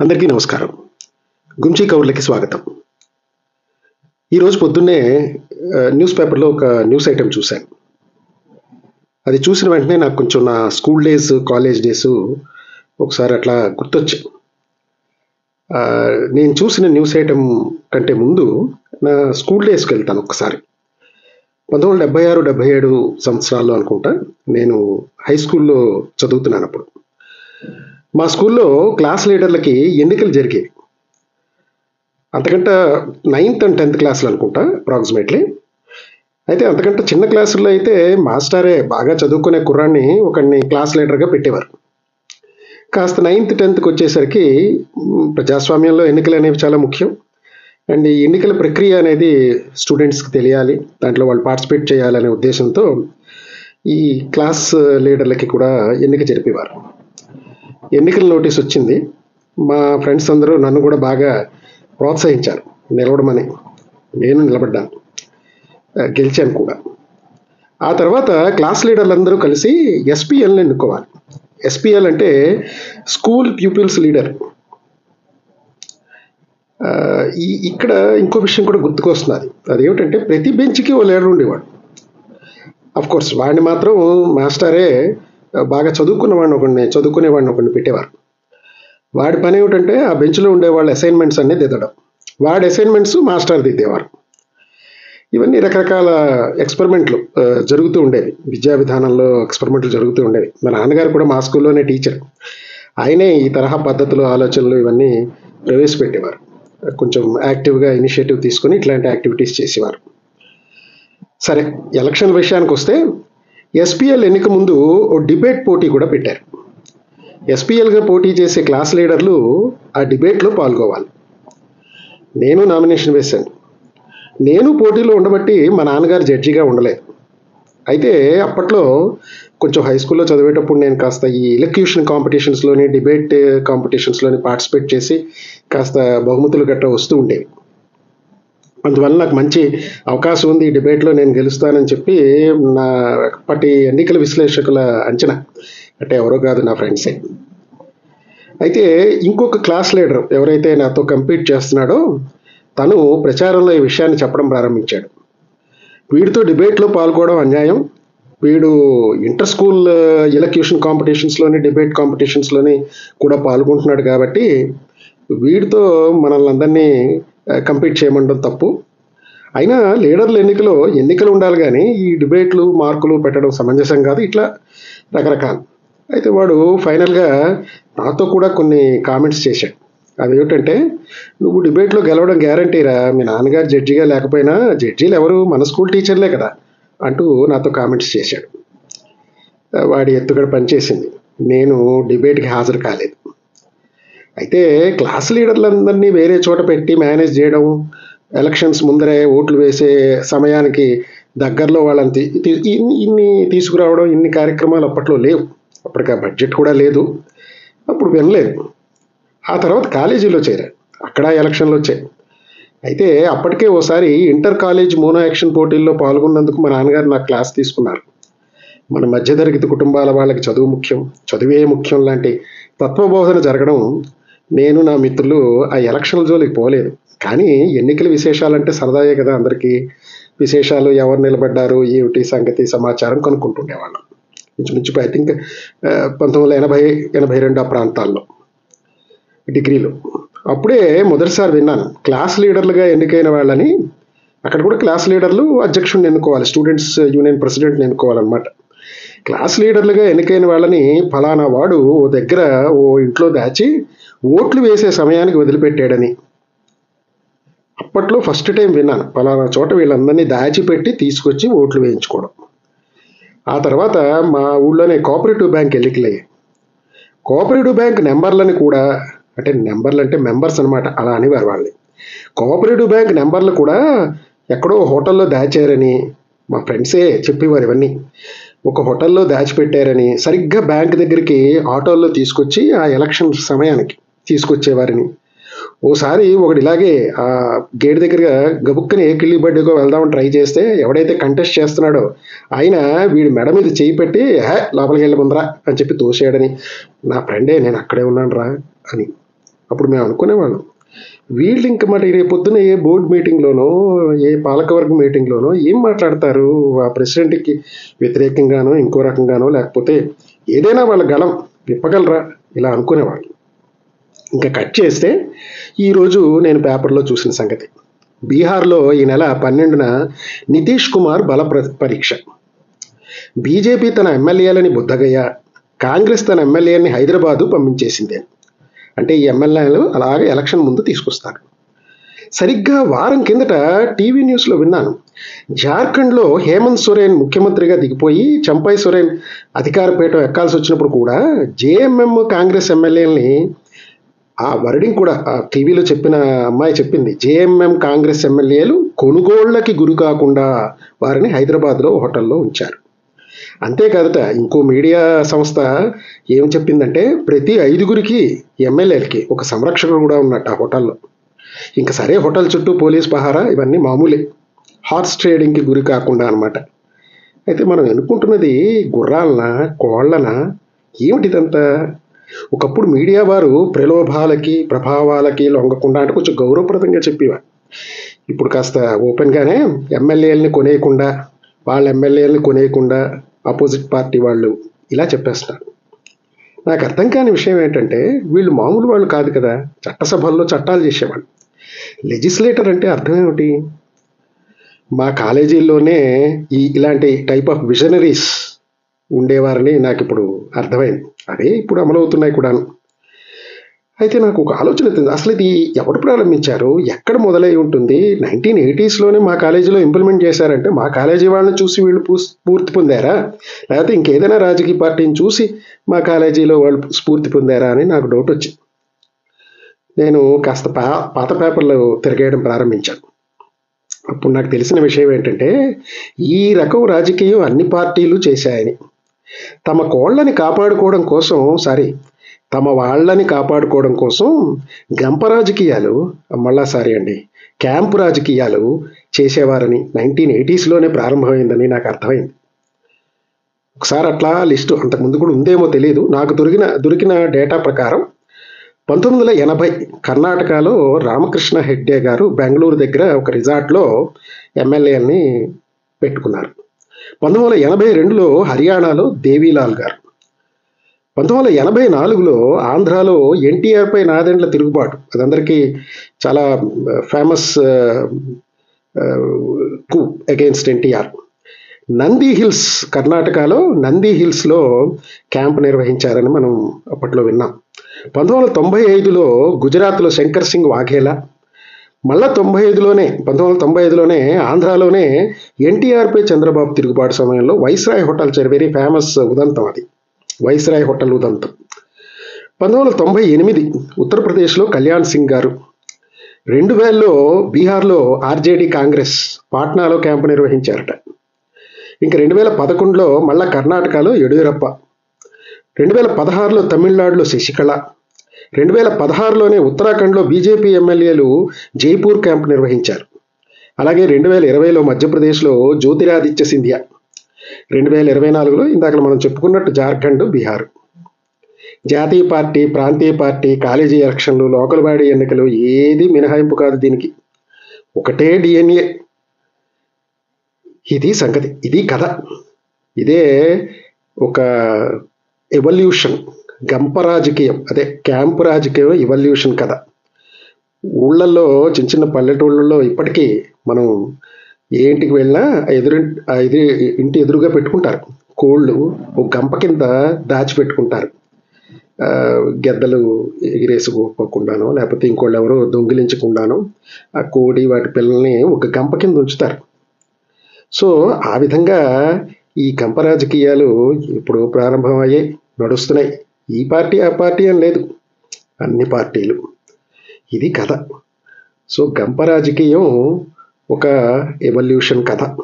అందరికీ నమస్కారం. గుంచి కౌర్లకి స్వాగతం. ఈరోజు పొద్దున్నే న్యూస్ పేపర్లో ఒక న్యూస్ ఐటెం చూశాను. అది చూసిన వెంటనే నాకు కొంచెం నా స్కూల్ డేస్ కాలేజ్ డేస్ ఒకసారి అట్లా గుర్తొచ్చాయి. నేను చూసిన న్యూస్ ఐటెం కంటే ముందు నా స్కూల్ డేస్కి వెళ్తాను ఒకసారి. పంతొమ్మిది వందల డెబ్బై ఆరు డెబ్బై ఏడు సంవత్సరాల్లో అనుకుంటా నేను హై స్కూల్లో చదువుతున్నాను అప్పుడు. మా స్కూల్లో క్లాస్ లీడర్లకి ఎన్నికలు జరిగాయి. అంతకంటే నైన్త్ అండ్ టెన్త్ క్లాసులు అనుకుంటా అప్రాక్సిమేట్లీ అయితే అంతకంటే చిన్న క్లాసుల్లో అయితే మాస్టరే బాగా చదువుకునే కుర్రాన్ని ఒకడిని క్లాస్ లీడర్గా పెట్టేవారు. కాస్త నైన్త్ టెన్త్కి వచ్చేసరికి ప్రజాస్వామ్యంలో ఎన్నికలు అనేవి చాలా ముఖ్యం. అండ్ ఈ ఎన్నికల ప్రక్రియ అనేది స్టూడెంట్స్కి తెలియాలి దాంట్లో వాళ్ళు పార్టిసిపేట్ చేయాలనే ఉద్దేశంతో ఈ క్లాస్ లీడర్లకి కూడా ఎన్నిక జరిపేవారు. ఎన్నికల నోటీస్ వచ్చింది. మా ఫ్రెండ్స్ అందరూ నన్ను కూడా బాగా ప్రోత్సహించారు. నిలవడమని నేను నిలబడ్డాను. గెలిచాను కూడా. ఆ తర్వాత క్లాస్ లీడర్లందరూ కలిసి ఎస్పీఎల్ని ఎన్నుకోవాలి. ఎస్పీఎల్ అంటే స్కూల్ ప్యూపిల్స్ లీడర్. ఈ ఇక్కడ ఇంకో విషయం కూడా గుర్తుకొస్తున్నది. అదేమిటంటే ప్రతి బెంచ్కి ఓ లీడర్ ఉండేవాడు. అఫ్ కోర్స్ వాడిని మాత్రం మాస్టరే బాగా చదువుకున్న వాడిని ఒకడిని చదువుకునే వాడిని ఒకడిని పెట్టేవారు. వాడి పని ఏమిటంటే ఆ బెంచ్లో ఉండే వాళ్ళ అసైన్మెంట్స్ అన్నీ దిద్దడం. వాడి అసైన్మెంట్స్ మాస్టర్ దిద్దేవారు. ఇవన్నీ రకరకాల ఎక్స్పెరిమెంట్లు జరుగుతూ ఉండేవి. విద్యా విధానంలో ఎక్స్పెరిమెంట్లు జరుగుతూ ఉండేవి. మా నాన్నగారు కూడా మా స్కూల్లోనే టీచర్ ఆయనే ఈ తరహా పద్ధతులు ఆలోచనలు ఇవన్నీ ప్రవేశపెట్టేవారు. కొంచెం యాక్టివ్గా ఇనిషియేటివ్ తీసుకొని ఇట్లాంటి యాక్టివిటీస్ చేసేవారు. సరే ఎలక్షన్ విషయానికి వస్తే ఎస్పీఎల్ ఎన్నిక ముందు ఓ డిబేట్ పోటీ కూడా పెట్టారు. ఎస్పీఎల్గా పోటీ చేసే క్లాస్ లీడర్లు ఆ డిబేట్లో పాల్గొవాలి. నేను నామినేషన్ వేశాను. నేను పోటీలో ఉండబట్టి మా నాన్నగారు జడ్జిగా ఉండలేదు. అయితే అప్పట్లో కొంచెం హై స్కూల్లో చదివేటప్పుడు నేను కాస్త ఈ ఎలక్యూషన్ కాంపిటీషన్స్లోని డిబేట్ కాంపిటీషన్స్లోని పార్టిసిపేట్ చేసి కాస్త బహుమతులు గట్రా వస్తూ ఉండేవి. అందువల్ల నాకు మంచి అవకాశం ఉంది ఈ డిబేట్లో నేను గెలుస్తానని చెప్పి నా అప్పటి ఎన్నికల విశ్లేషకుల అంచనా. అంటే ఎవరో కాదు నా ఫ్రెండ్సే అయితే ఇంకొక క్లాస్ లీడర్ ఎవరైతే నాతో కంపీట్ చేస్తున్నాడో తను ప్రచారంలో ఈ విషయాన్ని చెప్పడం ప్రారంభించాడు. వీడితో డిబేట్లో పాల్గొనడం అన్యాయం. వీడు ఇంటర్ స్కూల్ ఎలక్యూషన్ కాంపిటీషన్స్లోని డిబేట్ కాంపిటీషన్స్లోని కూడా పాల్గొంటున్నాడు కాబట్టి వీడితో మనల్ని అందరినీ కంపీట్ చేయమండం తప్పు. అయినా లీడర్ల ఎన్నికలో ఎన్నికలు ఉండాలి కానీ ఈ డిబేట్లు మార్కులు పెట్టడం సమంజసం కాదు. ఇట్లా రకరకాలు. అయితే వాడు ఫైనల్గా నాతో కూడా కొన్ని కామెంట్స్ చేశాడు. అదేమిటంటే నువ్వు డిబేట్లో గెలవడం గ్యారంటీరా మీ నాన్నగారు జడ్జిగా లేకపోయినా జడ్జీలు ఎవరు? మన స్కూల్ టీచర్లే కదా. అంటూ నాతో కామెంట్స్ చేశాడు. వాడి ఎత్తుగడ పనిచేసింది. నేను డిబేట్కి హాజరు కాలేదు. అయితే క్లాస్ లీడర్లందరినీ వేరే చోట పెట్టి మేనేజ్ చేయడం ఎలక్షన్స్ ముందరే ఓట్లు వేసే సమయానికి దగ్గరలో వాళ్ళని తీ- ఇన్ని ఇన్ని తీసుకురావడం ఇన్ని కార్యక్రమాలు అప్పట్లో లేవు. అప్పటికి ఆ బడ్జెట్ కూడా లేదు. అప్పుడు వినలేదు. ఆ తర్వాత కాలేజీలో చేరారు అక్కడ ఎలక్షన్లు వచ్చాయి. అయితే అప్పటికే ఓసారి ఇంటర్ కాలేజ్ మోనో యాక్షన్ పోటీల్లో పాల్గొన్నందుకు మా నాన్నగారు నాకు క్లాస్ తీసుకున్నారు. మన మధ్యతరగతి కుటుంబాల వాళ్ళకి చదువు ముఖ్యం చదువే ముఖ్యం లాంటి తత్వబోధన జరగడం నేను నా మిత్రులు ఆ ఎలక్షన్ల జోలికి పోలేదు. కానీ ఎన్నికల విశేషాలంటే సరదాయే కదా అందరికీ. విశేషాలు ఎవరు నిలబడ్డారు ఏమిటి సంగతి సమాచారం కనుక్కుంటుండేవాళ్ళం. ఇంచుమించు ఐ థింక్ పంతొమ్మిది వందల ఎనభై ఎనభై రెండు ఆ ప్రాంతాల్లో డిగ్రీలో. అప్పుడే మొదటిసారి విన్నాను క్లాస్ లీడర్లుగా ఎన్నికైన వాళ్ళని అక్కడ కూడా క్లాస్ లీడర్లు అధ్యక్షుడిని ఎన్నుకోవాలి స్టూడెంట్స్ యూనియన్ ప్రెసిడెంట్ని ఎన్నుకోవాలన్నమాట. క్లాస్ లీడర్లుగా ఎన్నికైన వాళ్ళని ఫలానా వాడు ఓ దగ్గర ఓ ఇంట్లో దాచి ఓట్లు వేసే సమయానికి వదిలిపెట్టాడని. అప్పట్లో ఫస్ట్ టైం విన్నాను. పలానా చోట వీళ్ళందరినీ దాచిపెట్టి తీసుకొచ్చి ఓట్లు వేయించుకోవడం. ఆ తర్వాత మా ఊళ్ళోనే కోఆపరేటివ్ బ్యాంక్ ఎన్నికలయ్యాయి. కోఆపరేటివ్ బ్యాంక్ నెంబర్లని కూడా అంటే నెంబర్లు అంటే మెంబర్స్ అనమాట అలా అనేవారు వాళ్ళని. కోఆపరేటివ్ బ్యాంక్ నెంబర్లు కూడా ఎక్కడో హోటల్లో దాచారని మా ఫ్రెండ్సే చెప్పేవారు ఇవన్నీ. ఒక హోటల్లో దాచిపెట్టారని సరిగ్గా బ్యాంక్ దగ్గరికి ఆటోల్లో తీసుకొచ్చి ఆ ఎలక్షన్ సమయానికి. తీసుకొచ్చేవారని ఓసారి ఒకటి ఇలాగే ఆ గేట్ దగ్గర గబుక్కని ఏ కిళ్ళి బడ్డీకో వెళ్దామని ట్రై చేస్తే ఎవడైతే కంటెస్ట్ చేస్తున్నాడో ఆయన వీడి మెడ మీద చేయి పెట్టి హే లోపలికి వెళ్ళి ముందరా అని చెప్పి తోసేయడని నా ఫ్రెండే నేను అక్కడే ఉన్నాను రా అని. అప్పుడు మేము అనుకునేవాళ్ళం. వీళ్ళు ఇంక మరి రేపు పొద్దున ఏ బోర్డు మీటింగ్లోనో ఏ పాలకవర్గ మీటింగ్లోనో ఏం మాట్లాడతారు? ఆ ప్రెసిడెంట్కి వ్యతిరేకంగానో ఇంకో రకంగానో లేకపోతే ఏదైనా వాళ్ళ గలం విప్పగలరా? ఇలా అనుకునేవాళ్ళు. ఇంకా కట్ చేస్తే ఈరోజు నేను పేపర్లో చూసిన సంగతి. బీహార్లో ఈ నెల పన్నెండున నితీష్ కుమార్ బల ప్ర- పరీక్ష. బీజేపీ తన ఎమ్మెల్యేలని బుద్ధగయ్య కాంగ్రెస్ తన ఎమ్మెల్యేని హైదరాబాదు పంపించేసింది. అంటే ఈ ఎమ్మెల్యేలు అలాగే ఎలక్షన్ ముందు తీసుకొస్తారు. సరిగ్గా వారం కిందట టీవీ న్యూస్లో విన్నాను. జార్ఖండ్లో హేమంత్ సోరెన్ ముఖ్యమంత్రిగా దిగిపోయి చంపాయి సోరెన్ అధికార పీఠం ఎక్కాల్సి వచ్చినప్పుడు కూడా జేఎంఎం కాంగ్రెస్ ఎమ్మెల్యేలని ఆ వర్డింగ్ కూడా టీవీలో చెప్పిన అమ్మాయి చెప్పింది జేఎంఎం కాంగ్రెస్ ఎమ్మెల్యేలు కొనుగోళ్ళకి గురి కాకుండా వారిని హైదరాబాద్లో హోటల్లో ఉంచారు. అంతేకాదట ఇంకో మీడియా సంస్థ ఏం చెప్పిందంటే ప్రతి ఐదుగురికి ఎమ్మెల్యేలకి ఒక సంరక్షకుడు కూడా ఉన్నట్టు ఆ హోటల్లో. ఇంకా సరే హోటల్ చుట్టూ పోలీస్ పహారా ఇవన్నీ మామూలే. హార్స్ ట్రేడింగ్కి గురి కాకుండా అన్నమాట. అయితే మనం ఎన్నుకుంటున్నది గుర్రాలన కోళ్ళన? ఏమిటిదంతా? ఒకప్పుడు మీడియా వారు ప్రలోభాలకి ప్రభావాలకి లొంగకుండా అంటే కొంచెం గౌరవప్రదంగా చెప్పేవారు. ఇప్పుడు కాస్త ఓపెన్గానే ఎమ్మెల్యేలని కొనేయకుండా వాళ్ళ ఎమ్మెల్యేలని కొనేయకుండా ఆపోజిట్ పార్టీ వాళ్ళు ఇలా చెప్పేస్తున్నారు. నాకు అర్థం కాని విషయం ఏంటంటే వీళ్ళు మామూలు వాళ్ళు కాదు కదా చట్టసభల్లో చట్టాలు చేసేవాళ్ళు. లెజిస్లేటర్ అంటే అర్థం ఏమిటి? మా కాలేజీల్లోనే ఈ ఇలాంటి టైప్ ఆఫ్ విజనరీస్ ఉండేవారని నాకు ఇప్పుడు అర్థమైంది. అదే ఇప్పుడు అమలవుతున్నాయి కూడాను. అయితే నాకు ఒక ఆలోచన వచ్చింది. అసలు ఇది ఎవరు ప్రారంభించారు? ఎక్కడ మొదలై ఉంటుంది? నైన్టీన్ ఎయిటీస్లోనే మా కాలేజీలో ఇంప్లిమెంట్ చేశారంటే మా కాలేజీ వాళ్ళని చూసి వీళ్ళు స్ఫూర్తి పొందారా? లేకపోతే ఇంకేదైనా రాజకీయ పార్టీని చూసి మా కాలేజీలో వాళ్ళు స్ఫూర్తి పొందారా అని నాకు డౌట్ వచ్చింది. నేను కాస్త పా పాత పేపర్లు తిరగేయడం ప్రారంభించాను. అప్పుడు నాకు తెలిసిన విషయం ఏంటంటే ఈ రకం రాజకీయం అన్ని పార్టీలు చేశాయని. తమ కోళ్ళని కాపాడుకోవడం కోసం సారీ తమ వాళ్ళని కాపాడుకోవడం కోసం గంప రాజకీయాలు మళ్ళా సారీ అండి క్యాంపు రాజకీయాలు చేసేవారని నైన్టీన్ ఎయిటీస్లోనే ప్రారంభమైందని నాకు అర్థమైంది. ఒకసారి అట్లా లిస్టు అంతకుముందు కూడా ఉందేమో తెలియదు నాకు దొరికిన దొరికిన డేటా ప్రకారం పంతొమ్మిది వందల ఎనభై కర్ణాటకలో రామకృష్ణ హెడ్డే గారు బెంగళూరు దగ్గర ఒక రిజార్ట్లో ఎమ్మెల్యేని పెట్టుకున్నారు. పంతొమ్మిది వందల ఎనభై రెండులో హర్యానాలో దేవీలాల్ గారు. పంతొమ్మిది వందల ఎనభై నాలుగులో ఆంధ్రాలో ఎన్టీఆర్పై నాదెండ్ల తిరుగుబాటు. అదందరికీ చాలా ఫేమస్కు అగెయిన్స్ట్ ఎన్టీఆర్. నంది హిల్స్ కర్ణాటకలో నంది హిల్స్లో క్యాంప్ నిర్వహించారని మనం అప్పట్లో విన్నాం. పంతొమ్మిది వందల తొంభై ఐదులో గుజరాత్లో శంకర్ సింగ్ వాఘేలా మళ్ళా తొంభై ఐదులోనే పంతొమ్మిది వందల తొంభై ఐదులోనే ఆంధ్రాలోనే ఎన్టీఆర్పై చంద్రబాబు తిరుగుబాటు సమయంలో వైస్రాయ్ హోటల్ వెరీ ఫేమస్ ఉదంతం అది. వైస్రాయ్ హోటల్ ఉదంతం. పంతొమ్మిది వందల తొంభై ఎనిమిది ఉత్తరప్రదేశ్లో కళ్యాణ్ సింగ్ గారు. రెండు వేలలో బీహార్లో ఆర్జేడీ కాంగ్రెస్ పాట్నాలో క్యాంపు నిర్వహించారట. ఇంక రెండు వేల పదకొండులో మళ్ళా కర్ణాటకలో యడ్యూరప్ప. రెండు వేల పదహారులో తమిళనాడులో శశికళ. రెండు వేల పదహారులోనే ఉత్తరాఖండ్లో బీజేపీ ఎమ్మెల్యేలు జైపూర్ క్యాంప్ నిర్వహించారు. అలాగే రెండు వేల ఇరవైలో మధ్యప్రదేశ్లో జ్యోతిరాదిత్య సింధియా. రెండు వేల ఇరవై నాలుగులో ఇందాక మనం చెప్పుకున్నట్టు జార్ఖండ్ బీహార్. జాతీయ పార్టీ ప్రాంతీయ పార్టీ కాలేజీ ఎలక్షన్లు లోకల్ బాడీ ఎన్నికలు ఏది మినహాయింపు కాదు దీనికి. ఒకటే డిఎన్ఏ. ఇది సంగతి. ఇది కథ. ఇదే ఒక ఎవల్యూషన్ గంప రాజకీయం అదే క్యాంపు రాజకీయం ఇవల్యూషన్ కథ. ఊళ్ళల్లో చిన్న చిన్న పల్లెటూళ్ళల్లో ఇప్పటికీ మనం ఏ ఇంటికి వెళ్ళినా ఎదురు ఆ ఎదురు ఇంటి ఎదురుగా పెట్టుకుంటారు. కోళ్ళు ఒక గంప కింద దాచిపెట్టుకుంటారు. గెద్దలు ఎగిరేసుకోకుండానో లేకపోతే ఇంకోళ్ళు ఎవరో దొంగిలించకుండానో ఆ కోడి వాటి పిల్లల్ని ఒక గంప కింద ఉంచుతారు. సో ఆ విధంగా ఈ గంప రాజకీయాలు ఇప్పుడు ప్రారంభమయ్యాయి నడుస్తున్నాయి. ఈ పార్టీ ఆ పార్టీ అని లేదు. అన్ని పార్టీలు. ఇది కథ. సో గంప రాజకీయం ఒక ఎవల్యూషన్ కథ.